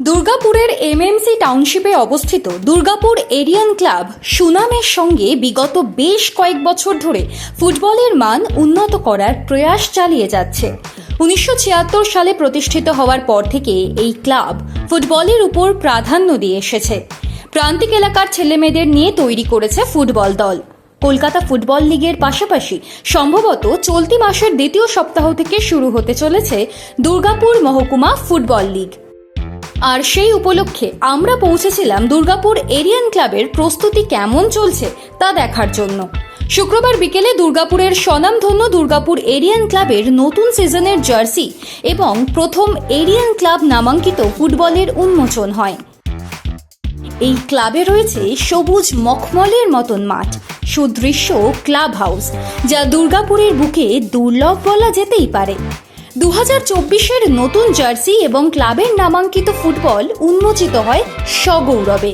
দুর্গাপুরের এমএমসি টাউনশিপে অবস্থিত দুর্গাপুর এরিয়ান ক্লাব সুনামের সঙ্গে বিগত বেশ কয়েক বছর ধরে ফুটবলের মান উন্নত করার প্রয়াস চালিয়ে যাচ্ছে। উনিশশো ছিয়াত্তর সালে প্রতিষ্ঠিত হওয়ার পর থেকে এই ক্লাব ফুটবলের উপর প্রাধান্য দিয়ে এসেছে। প্রান্তিক এলাকার ছেলেমেয়েদের নিয়ে তৈরি করেছে ফুটবল দল। কলকাতা ফুটবল লিগের পাশাপাশি সম্ভবত চলতি মাসের দ্বিতীয় সপ্তাহ থেকে শুরু হতে চলেছে দুর্গাপুর মহকুমা ফুটবল লিগ। আর সেই উপলক্ষে আমরা পৌঁছেছিলাম দুর্গাপুর এরিয়ান ক্লাবের প্রস্তুতি কেমন চলছে তা দেখার জন্য। শুক্রবার বিকেলে দুর্গাপুরের স্বনামধন্য দুর্গাপুর এরিয়ান ক্লাবের নতুন সিজনের জার্সি এবং প্রথম এরিয়ান ক্লাব নামাঙ্কিত ফুটবলের উন্মোচন হয়। এই ক্লাবে রয়েছে সবুজ মখমলের মতন মাঠ, সুদৃশ্য ক্লাব হাউস যা দুর্গাপুরের বুকে দুর্লভ বলা যেতেই পারে। দু হাজার চব্বিশের নতুন জার্সি এবং ক্লাবের নামাঙ্কিত ফুটবল উন্মোচিত হয় সগৌরবে।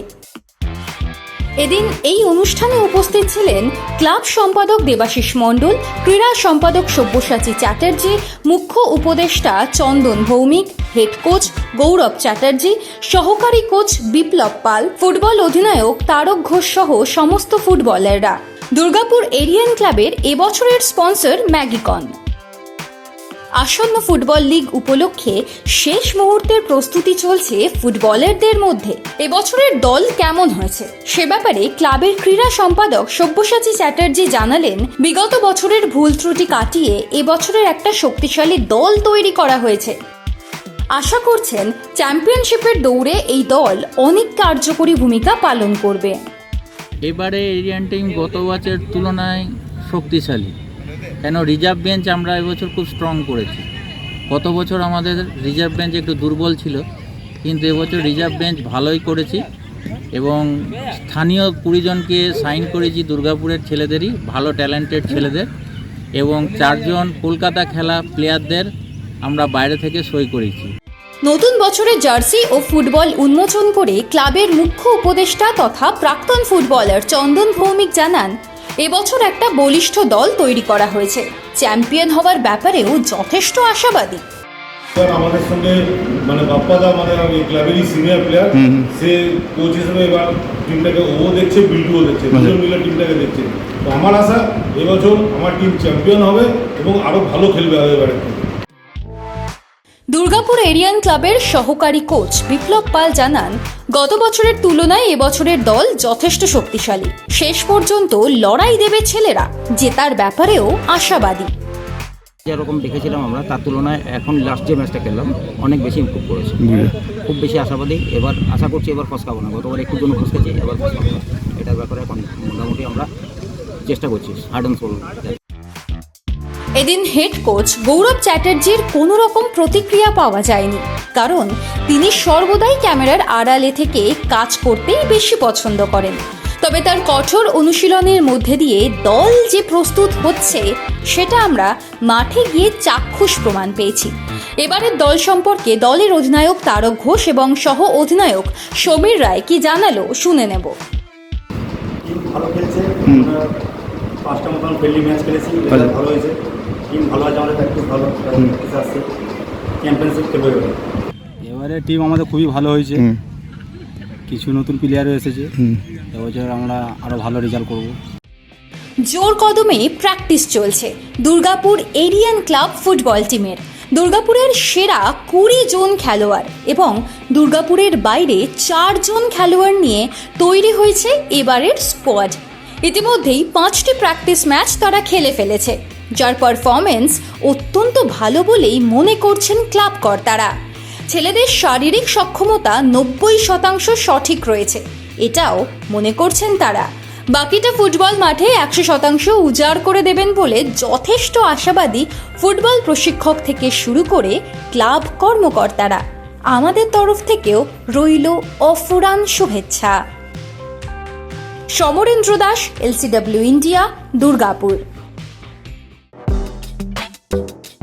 এদিন এই অনুষ্ঠানে উপস্থিত ছিলেন ক্লাব সম্পাদক দেবাশিস মণ্ডল, ক্রীড়া সম্পাদক সব্যসাচী চ্যাটার্জি, মুখ্য উপদেষ্টা চন্দন ভৌমিক, হেড কোচ গৌরব চ্যাটার্জি, সহকারী কোচ বিপ্লব পাল, ফুটবল অধিনায়ক তারক ঘোষ সহ সমস্ত ফুটবলাররা। দুর্গাপুর এরিয়ান ক্লাবের এবছরের স্পন্সর ম্যাগিকন। আসন্ন ফুটবল লিগ উপলক্ষে শেষ মুহূর্তের প্রস্তুতি চলছে ফুটবলারদের মধ্যে। এবছরের দল কেমন হয়েছে? সে ব্যাপারে ক্লাবের ক্রীড়া সম্পাদক সব্যসাচী চ্যাটার্জি জানালেন, বিগত বছরের ভুল ত্রুটি কাটিয়ে এবছরের একটা শক্তিশালী দল তৈরি করা হয়েছে। আশা করছেন চ্যাম্পিয়নশিপের দৌড়ে এই দল অনেক কার্যকরী ভূমিকা পালন করবে। এবারে এরিয়ান টিম গত বছরের তুলনায় শক্তিশালী। কেন রিজার্ভ বেঞ্চ আমরা এবছর খুব স্ট্রং করেছি। গত বছর আমাদের রিজার্ভ বেঞ্চ একটু দুর্বল ছিল, কিন্তু এবছর রিজার্ভ বেঞ্চ ভালোই করেছি এবং স্থানীয় কুড়িজনকে সাইন করেছি দুর্গাপুরের ছেলেদেরই, ভালো ট্যালেন্টেড ছেলেদের এবং চারজন কলকাতা খেলা প্লেয়ারদের আমরা বাইরে থেকে সই করেছি। নতুন বছরের জার্সি ও ফুটবল উন্মোচন করে ক্লাবের মুখ্য উপদেষ্টা তথা প্রাক্তন ফুটবলার চন্দন ভৌমিক জানান এবছর একটা বলিষ্ঠ দল তৈরি করা হয়েছে। চ্যাম্পিয়ন হওয়ার ব্যাপারেও যথেষ্ট আশাবাদী। আমাদের সঙ্গে মানে বাপ্পাদা আমাদের এই ক্লাবেরই সিনিয়র প্লেয়ার সে কোচ হিসেবে এবার টিমটাকে ও দেখছে বিল্টুও দেখছে দুজন মিলে টিমটাকে দেখছে। তো আমার আশা এবছর আমার টিম চ্যাম্পিয়ন হবে এবং আরও ভালো খেলবে এবারে। দুর্গাপুর এরিয়ান ক্লাবের সহকারী কোচ বিপ্লব পাল জানান গত বছরের তুলনায় এবছরের দল যথেষ্ট শক্তিশালী। শেষ পর্যন্ত লড়াই দেবে ছেলেরা জেতার ব্যাপারেও আশাবাদী। যেরকম দেখেছিলাম আমরা তার তুলনায় এখন লাস্ট যে ম্যাচটা খেললাম অনেক বেশি ইমপ্রুভ করেছে। খুব বেশি আশাবাদী। এবার আশা করছি এবার ফসকাবো না। গতবার একটু জন্য ফসকেছি এবার ফসকাবো না। এটার ব্যাপারে এখন মোটামুটি আমরা চেষ্টা করছি। হার্ড অ্যান্ড সোল এদিন হেড কোচ গৌরব চ্যাটার্জির কোনো রকম প্রতিক্রিয়া পাওয়া যায়নি। কারণ তিনি সর্বদাই ক্যামেরার আড়ালে থেকে কাজ করতেই বেশি পছন্দ করেন। তবে তার কঠোর অনুশীলনের মধ্যে দিয়ে দল যে প্রস্তুত হচ্ছে সেটা আমরা মাঠে গিয়ে চাক্ষুষ প্রমাণ পেয়েছি। এবারের দল সম্পর্কে দলের অধিনায়ক তারক ঘোষ এবং সহ অধিনায়ক সমীর রায় কি জানালো শুনে নেব। ভালো খেলছে। পাঁচটা মতন ফ্রেন্ডলি ম্যাচ খেলেছি ভালো হয়েছে। টিম ভালো আছে আমাদের প্র্যাকটিস ভালো। প্র্যাকটিস আসছে। চ্যাম্পিয়নশিপ খেলবে এবারে। এবারে টিম আমাদের খুবই ভালো হয়েছে। কিছু নতুন প্লেয়ারও এসেছে। এবছর আমরা আরও ভালো রেজাল্ট করব। জোর কদমে প্র্যাকটিস চলছে দুর্গাপুর এরিয়ান ক্লাব ফুটবল টিমের দুর্গাপুরের সেরা কুড়ি জন খেলোয়াড় এবং দুর্গাপুরের বাইরে চারজন খেলোয়াড় নিয়ে তৈরি হয়েছে এবারের স্কোয়াড ইতিমধ্যেই পাঁচটি প্র্যাকটিস ম্যাচ তারা খেলে ফেলেছে। যার পারফরমেন্স অত্যন্ত ভালো বলেই মনে করছেন ক্লাব কর্তারা। ছেলেদের শারীরিক সক্ষমতা নব্বই শতাংশ সঠিক রয়েছে, এটাও মনে করছেন তারা। বাকিটা ফুটবল মাঠে একশো শতাংশ উজাড় করে দেবেন বলে যথেষ্ট আশাবাদী ফুটবল প্রশিক্ষক থেকে শুরু করে ক্লাব কর্মকর্তারা। আমাদের তরফ থেকেও রইল অফুরান শুভেচ্ছা। Samarendra Das LCW India Durgapur.